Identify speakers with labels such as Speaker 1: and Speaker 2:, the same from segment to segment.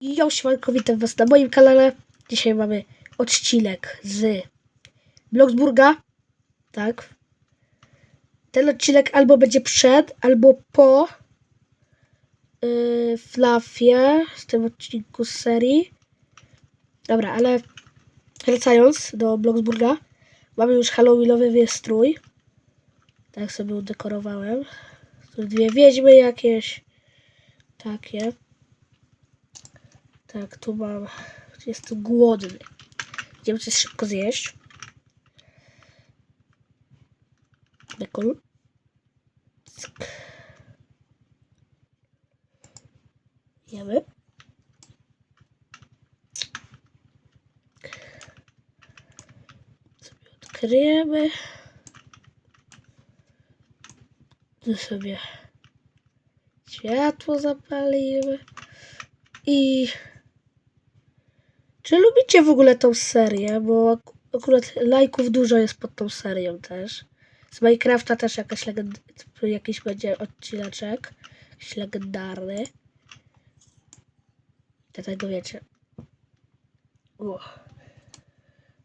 Speaker 1: Jo, siemanko, witam was na moim kanale. Dzisiaj mamy odcinek z Bloksburga. Tak. Ten odcinek albo będzie przed, albo po yy, Flafie, z tym odcinku z serii. Dobra, ale wracając do Bloksburga, mamy już halloweenowy wystrój. Tak sobie udekorowałem. Tu dwie wiedźmy jakieś. Takie. Tak, tu mam. Jest tu głodny. Idziemy coś szybko zjeść. Bekon. Cyk. Jemy. Sobie odkryjemy. Tu sobie światło zapalimy. I czy lubicie w ogóle tą serię? Bo ak- akurat lajków dużo jest pod tą serią też. Z Minecrafta też jakaś jakiś będzie odcineczek. Jakiś legendarny. Dlatego wiecie. O.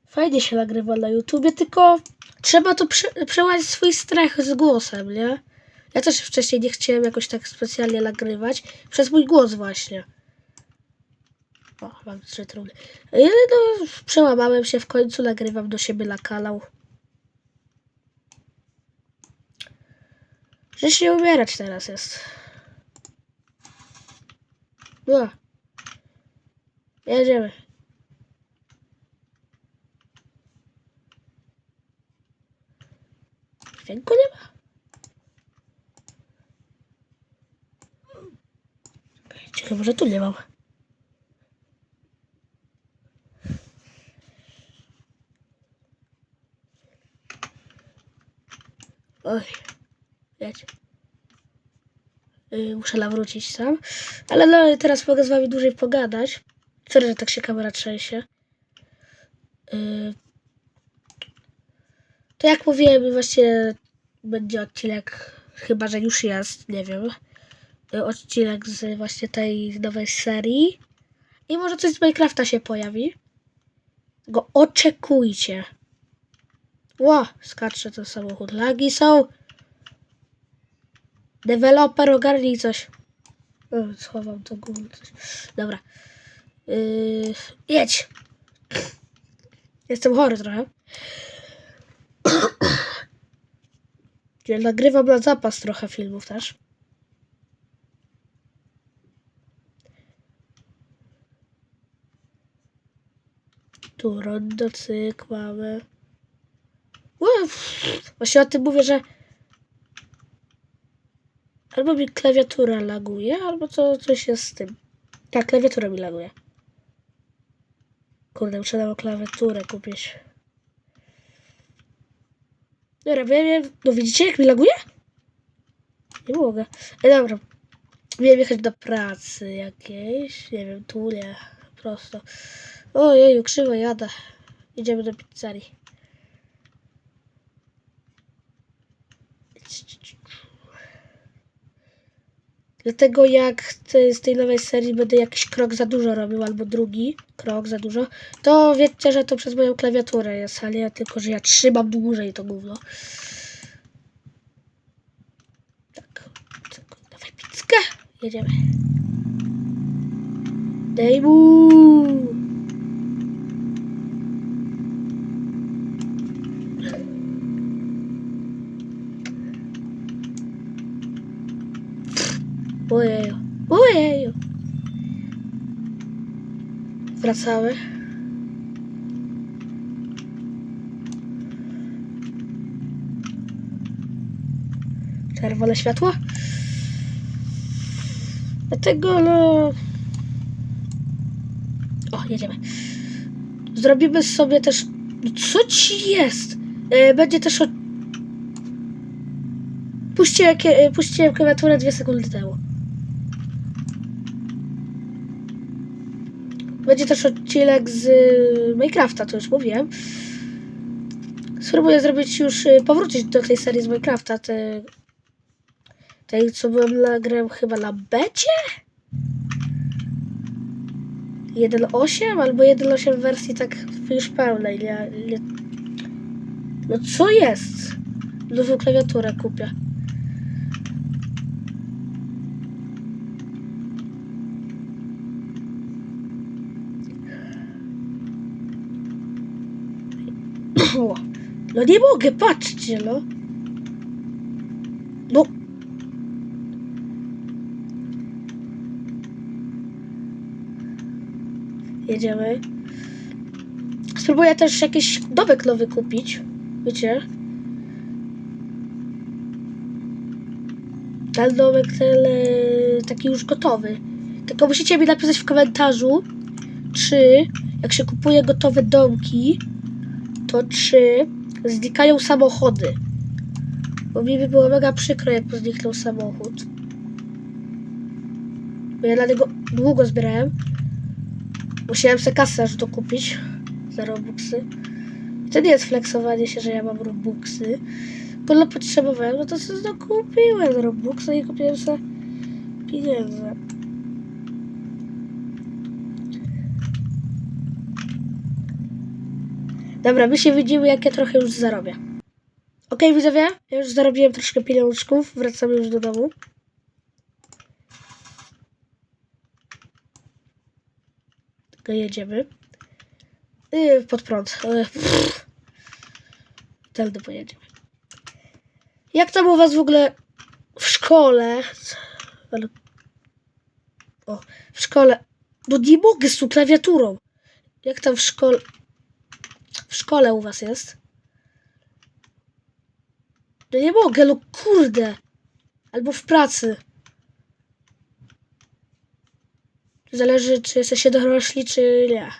Speaker 1: Fajnie się nagrywa na YouTubie, tylko trzeba to prze przełamać swój strach z głosem, nie? Ja też wcześniej nie chciałem jakoś tak specjalnie nagrywać. Przez mój głos właśnie. O, mam trzy truny. Ale no, przełamałem się w końcu, nagrywam do siebie na kanał. Żeś nie umierać teraz jest. No. Jedziemy. Dźwięku nie ma? Ciekawe, może tu nie mam. Oj, wiecie. Yy, muszę nawrócić sam. Ale no, teraz mogę z wami dłużej pogadać. Sorry, że tak się kamera trzęsie. Yy, to jak mówiłem, właśnie będzie odcinek, chyba że już jest, nie wiem. Yy, odcinek z właśnie tej nowej serii. I może coś z Minecrafta się pojawi. Go oczekujcie. Ło, skacze ten samochód. Lagi są. Deweloper, ogarnij coś. O, schowam to gówno. Dobra. Yy, jedź. Jestem chory trochę. Ja nagrywam na zapas trochę filmów też. Tu rondo, mamy. Uff, Właśnie o tym mówię, że albo mi klawiatura laguje, albo to coś jest z tym. Tak, klawiatura mi laguje. Kurde, muszę nam klawiaturę kupić. Dobra, wiem. No widzicie, jak mi laguje? Nie mogę. Ej, dobra. Miałem jechać do pracy jakiejś. Nie wiem, tu nie. Prosto. Ojeju, krzywo jadę. Idziemy do pizzerii. Dlatego jak z tej nowej serii będę jakiś krok za dużo robił, albo drugi krok za dużo, to wiecie, że to przez moją klawiaturę jest, a nie tylko, że ja trzymam dłużej to gówno. Tak. tak, Dawaj pizzkę. Jedziemy. Dej mu. Ojeju. Ojeju. Wracamy. Czerwone światło. Dlatego no... O, jedziemy. Zrobimy sobie też... No Co ci jest? E, Będzie też od... Puściłem, kie- puściłem klawiaturę dwie sekundy temu. Będzie też odcinek z y, Minecrafta, to już mówiłem. Spróbuję zrobić już, y, powrócić do tej serii z Minecrafta, tej, tej co byłem nagrałem chyba na becie? 1.8 albo 1.8 w wersji tak już pełnej. Nie, nie. No co jest? Nową klawiaturę kupię. O, No nie mogę, patrzcie, no. No. Jedziemy. Spróbuję też jakiś domek nowy kupić. Wiecie? Ten domek, ten e, taki już gotowy. Tylko musicie mi napisać w komentarzu, czy jak się kupuje gotowe domki, to czy znikają samochody. Bo mi by było mega przykro, jakby zniknął samochód. Bo ja dlatego długo zbierałem. Musiałem sobie kasę aż dokupić za Robuxy. To nie jest flexowanie się, że ja mam Robuxy. Bo no potrzebowałem, no to sobie dokupiłem Robuxy i kupiłem sobie pieniądze. Dobra, my się widzimy, jak ja trochę już zarobię. Okej, widzowie, ja już zarobiłem troszkę pieniążków, wracamy już do domu. Tylko jedziemy. Yy, pod prąd. Yy. Tędy pojedziemy. Jak tam u was w ogóle w szkole? O, w szkole. No nie mogę z tą klawiaturą. Jak tam w szkole... W szkole u was jest? No nie mogę, no kurde. Albo w pracy. Zależy, czy jesteście dorośli, czy nie.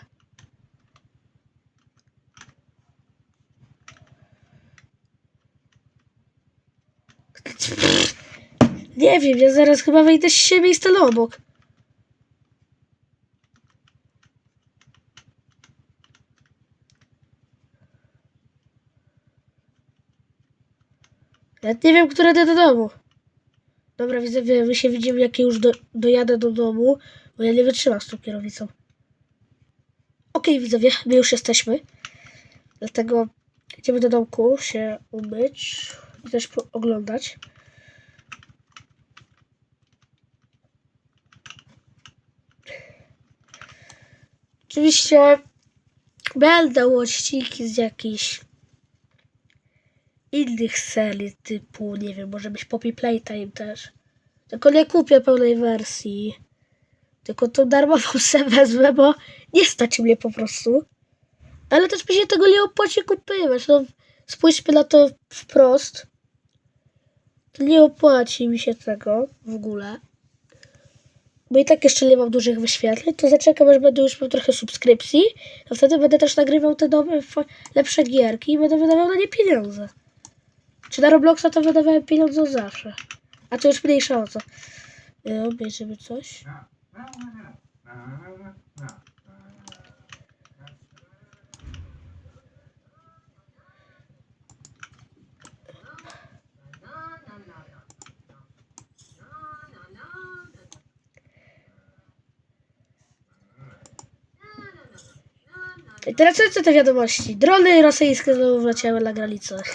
Speaker 1: Nie wiem, ja zaraz chyba wejdę z siebie i stanę obok. Nawet nie wiem, którędy do domu. Dobra, widzowie, my się widzimy, jak już do, dojadę do domu, bo ja nie wytrzymam z tą kierownicą. Okej, widzowie, my już jesteśmy. Dlatego idziemy do domku się umyć i też oglądać. Oczywiście będą odcinki z jakichś innych serii typu, nie wiem, może być Poppy Playtime też. Tylko nie kupię pełnej wersji. Tylko tą darmową se wezmę, bo nie stać mnie po prostu. Ale też mi się tego nie opłaci kupywać. No, spójrzmy na to wprost. To nie opłaci mi się tego w ogóle. Bo i tak jeszcze nie mam dużych wyświetleń, to zaczekam, aż będę już miał trochę subskrypcji. A wtedy będę też nagrywał te nowe, lepsze gierki i będę wydawał na nie pieniądze. Czy na Robloxa to wydawałem pieniądze zawsze. A to już mniejsza o co. Yy, Obejrzymy coś. I teraz co te wiadomości? Drony rosyjskie znowu wleciały na granicę.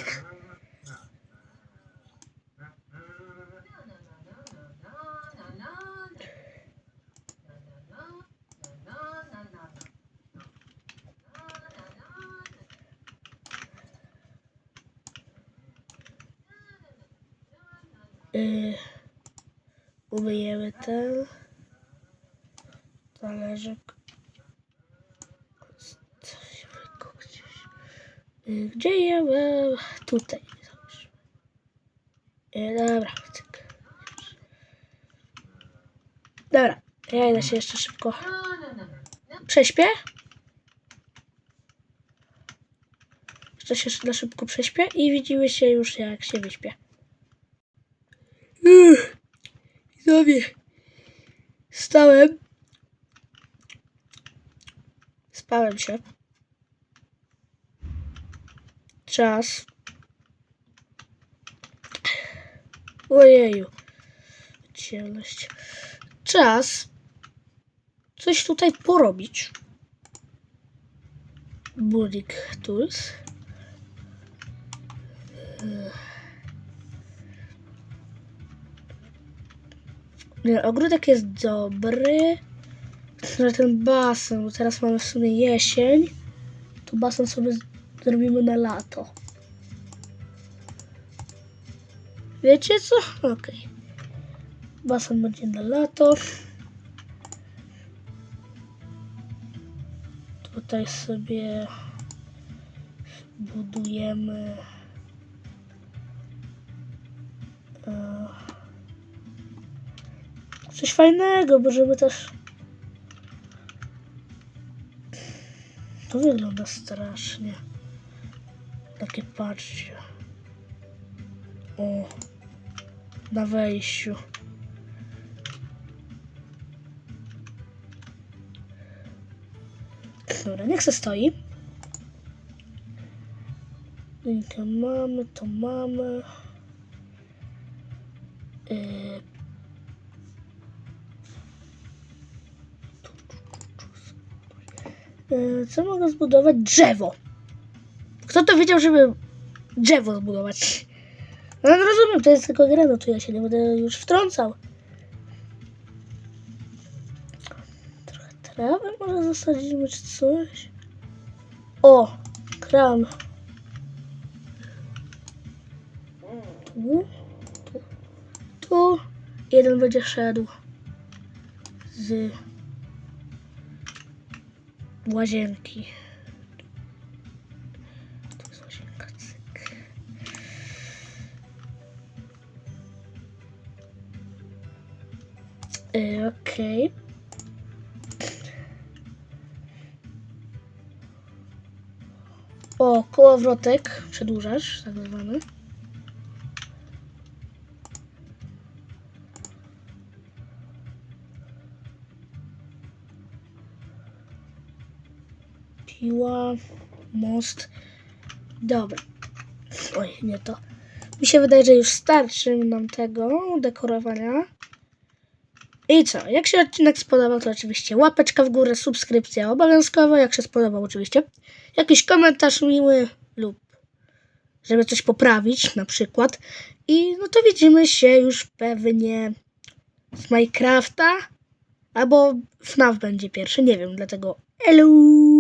Speaker 1: Yy, umyjemy ten talerzyk. Gdzie je mam? Tutaj. Załóżmy. Yy, dobra, cyk. Dobra, ja idę się jeszcze szybko. Prześpię? Jeszcze się na szybko prześpię i widzimy się już jak się wyśpię. Uff, Widzowie, stałem. Spałem się. Czas. Ojeju. Ciemność. Czas. coś tutaj porobić. Building Tools. Nie, ogródek jest dobry. Ale ten basen, bo teraz mamy w sumie jesień, to basen sobie zrobimy na lato. Wiecie co? Okej. Basen będzie na lato. Tutaj sobie budujemy. Coś fajnego, bo żeby też. To wygląda strasznie. Takie patrzcie. O. Na wejściu. Dobra, niech se stoi. Linkę mamy, to mamy. Yy, Co mogę zbudować? Drzewo. Kto to wiedział, żeby drzewo zbudować? No, no rozumiem, to jest tylko gra, no to ja się nie będę już wtrącał. Trochę trawy może zasadzimy, czy coś? O, kran. Tu, tu, tu. Jeden będzie szedł z łazienki. Okej. O, kołowrotek, przedłużacz, tak zwany. Piła, most. Dobra. Oj, nie to. Mi się wydaje, że już starczy nam tego dekorowania. I co? Jak się odcinek spodobał, to oczywiście łapeczka w górę, subskrypcja obowiązkowa. Jak się spodobał, oczywiście jakiś komentarz miły lub żeby coś poprawić, na przykład. I no to widzimy się już pewnie z Minecrafta albo FNAF będzie pierwszy, nie wiem, dlatego elu.